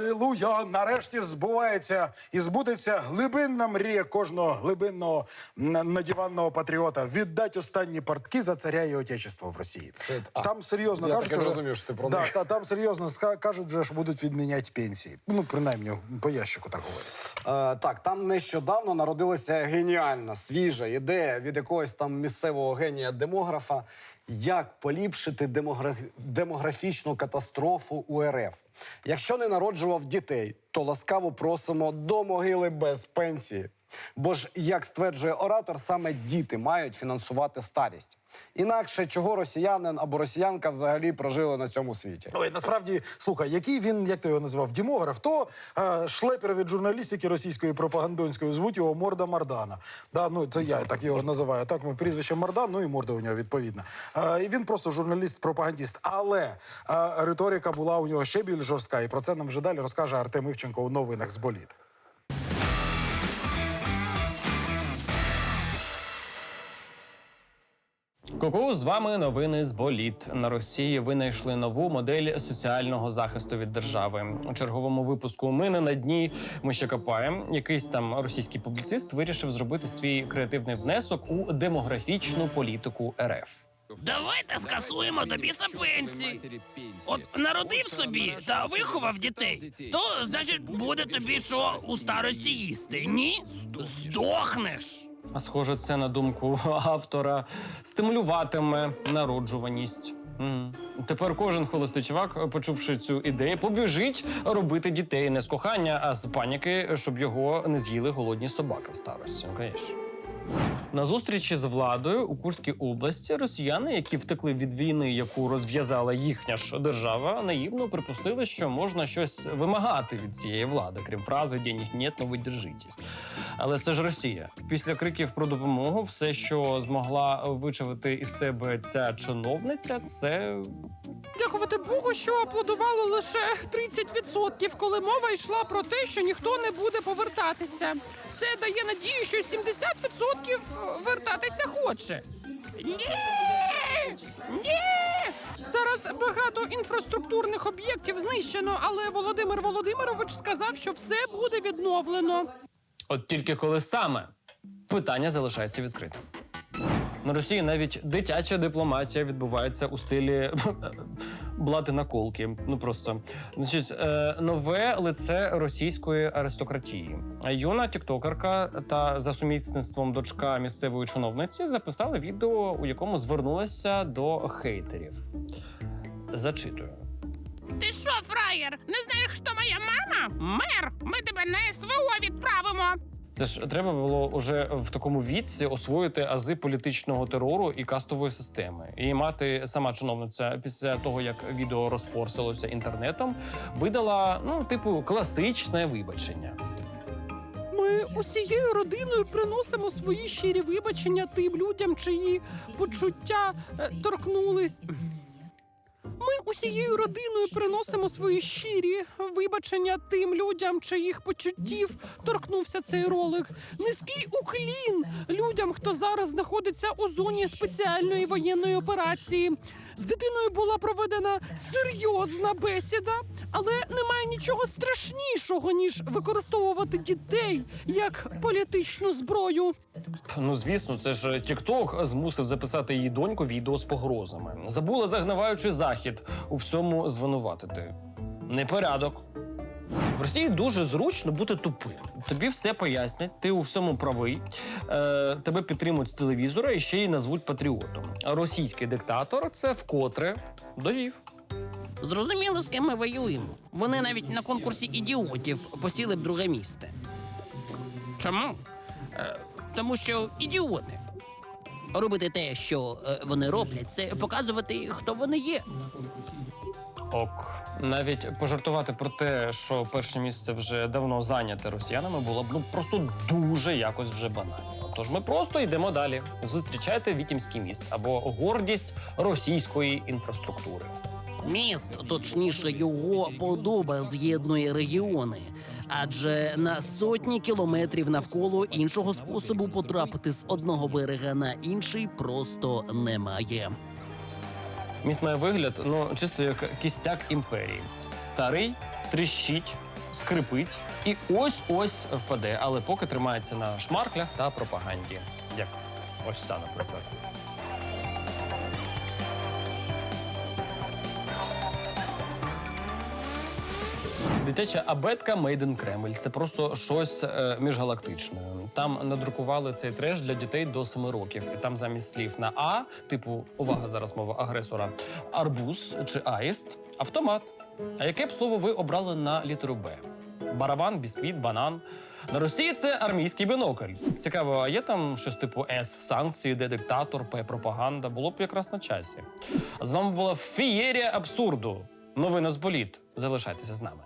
Алілуя! Нарешті збувається і збудеться глибинна мрія кожного глибинного надіванного патріота віддати останні партки за царя і отечество в Росії. Там серйозно Я кажуть, таки вже- розумів, що ти про да, та, там серйозно кажуть, вже, що будуть відміняти пенсії. Ну, принаймні, по ящику так говорять. Е, так, там нещодавно народилася геніальна, свіжа ідея від якогось там місцевого генія демографа, як поліпшити демогра... демографічну катастрофу у РФ. Якщо не народжував дітей, то ласкаво просимо до могили без пенсії. Бо ж, як стверджує оратор, саме діти мають фінансувати старість. Інакше чого росіянин або росіянка взагалі прожили на цьому світі. Ой, насправді, слухай, який він, як ти його назвав, демограф, то е, шлепер від журналістики російської пропагандонської звуть його Морда Мардана. Да, ну, це я так його називаю. Так, ми прізвище Мардан, ну і морда у нього відповідна. Е, і він просто журналіст-пропагандіст. Але е, риторика була у нього ще більш жорстка, і про це нам вже далі розкаже Артем Івченко у новинах з боліт. Ку-ку, з вами новини з боліт. На Росії винайшли нову модель соціального захисту від держави. У черговому випуску ми не на дні. Ми ще копаємо. Якийсь там російський публіцист вирішив зробити свій креативний внесок у демографічну політику РФ. Давайте скасуємо тобі пенсії. От народив собі та виховав дітей, то значить буде тобі що у старості їсти. Ні? Здохнеш. А схоже, це на думку автора стимулюватиме народжуваність. Тепер кожен холостий чувак, почувши цю ідею, побіжить робити дітей не з кохання, а з паніки, щоб його не з'їли голодні собаки в старості. Ну. На зустрічі з владою у Курській області росіяни, які втекли від війни, яку розв'язала їхня ж держава, наївно припустили, що можна щось вимагати від цієї влади, крім фрази «денег нет, но ви держитесь». Але це ж Росія. Після криків про допомогу, все, що змогла вичавити із себе ця чиновниця, це Дякувати Богу, що аплодувало лише 30%, коли мова йшла про те, що ніхто не буде повертатися. Це дає надію, що 70% вертатися хоче. Ні! Ні! Зараз багато інфраструктурних об'єктів знищено, але Володимир Володимирович сказав, що все буде відновлено. От тільки коли саме питання залишається відкритим. На Росії навіть дитяча дипломатія відбувається у стилі блати наколки. Ну просто значить, е, нове лице російської аристократії. Юна тіктокерка та за сумісництвом дочка місцевої чиновниці записали відео, у якому звернулася до хейтерів. Зачитую. Ти що, фраєр? Не знаєш, хто моя мама? Мер, ми тебе на СВО відправимо. Це ж треба було уже в такому віці освоїти ази політичного терору і кастової системи. І мати сама чиновниця після того, як відео розфорсилося інтернетом, видала ну, типу, класичне вибачення. Ми усією родиною приносимо свої щирі вибачення тим людям, чиї почуття е, торкнулись. Ми усією родиною приносимо свої щирі вибачення тим людям, чиїх почуттів торкнувся цей ролик. Низький уклін людям, хто зараз знаходиться у зоні спеціальної воєнної операції. З дитиною була проведена серйозна бесіда, але немає нічого страшнішого ніж використовувати дітей як політичну зброю. Ну звісно, це ж Тікток змусив записати її доньку відео з погрозами. Забула загниваючий захід у всьому звинуватити. Непорядок. В Росії дуже зручно бути тупим. Тобі все пояснять, ти у всьому правий. Е, тебе підтримують з телевізора і ще й назвуть патріотом. А російський диктатор це вкотре довів. Зрозуміло, з ким ми воюємо. Вони навіть на конкурсі ідіотів посіли б друге місце. Чому? Е, тому що ідіоти. Робити те, що е, вони роблять, це показувати, хто вони є. Ок. Навіть пожартувати про те, що перше місце вже давно зайняте росіянами, було б ну просто дуже якось вже банально. Тож ми просто йдемо далі. Зустрічайте Вітімський міст або гордість російської інфраструктури. Міст, точніше, його подоба з'єднує регіони. Адже на сотні кілометрів навколо іншого способу потрапити з одного берега на інший просто немає. Міст має вигляд, ну чисто як кістяк імперії. Старий, тріщить, скрипить і ось-ось впаде, але поки тримається на шмарклях та пропаганді. Як ось ця, наприклад. Дитяча абетка Made in Кремль. Це просто щось е, міжгалактичне. Там надрукували цей треш для дітей до 7 років. І там замість слів на А, типу, увага, зараз мова агресора, арбуз чи аїст, автомат. А яке б слово ви обрали на літеру Б? Барабан, бісквіт, банан. На Росії це армійський бінокль. Цікаво, а є там щось типу С санкції, Д диктатор, П пропаганда. Було б якраз на часі. З вами була фієрія абсурду. Новина з боліт. Залишайтеся з нами.